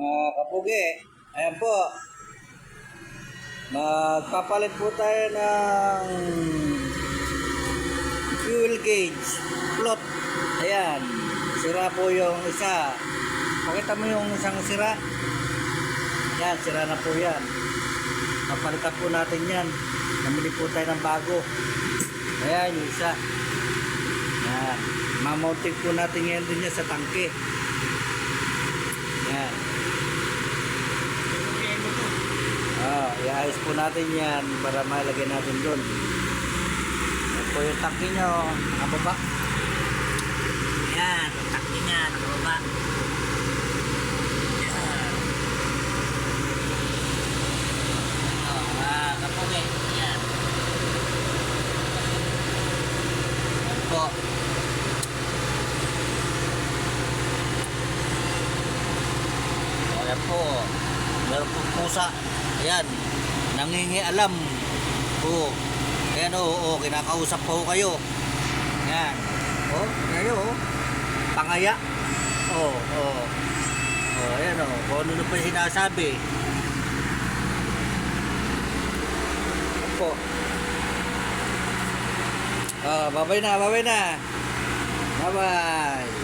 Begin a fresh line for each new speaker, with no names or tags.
Mga kapugi, ayan po. Magpapalit po tayo ng fuel gauge float. Ayan, sira po yung isa. Pakita mo yung isang sira. Yan, sira na po yan. Papalitan po natin yan. Namili po tayo ng bago. Ayan, yung isa. Yan. Mamounting po natin yan din yan sa tangke. Yan. Ah, iayos po natin yan para malagay natin doon. Yan po yung tangke nyo, nakababa. Yan, yung tangke niya, nakababa. Oh, ah, kapugi. Yan. Yan po. O, yan. Meron po pusa. Ayan. Nangingialam. Oo. Ayan o, oh, kinakausap po kayo. Ayan. O, oh, kayo o. Pangaya. O, oh, o. Oh. O, ayan o. Oh. Kung ano pa sinasabi. Ayan po. Ah, babay na, babay na. Bye-bye.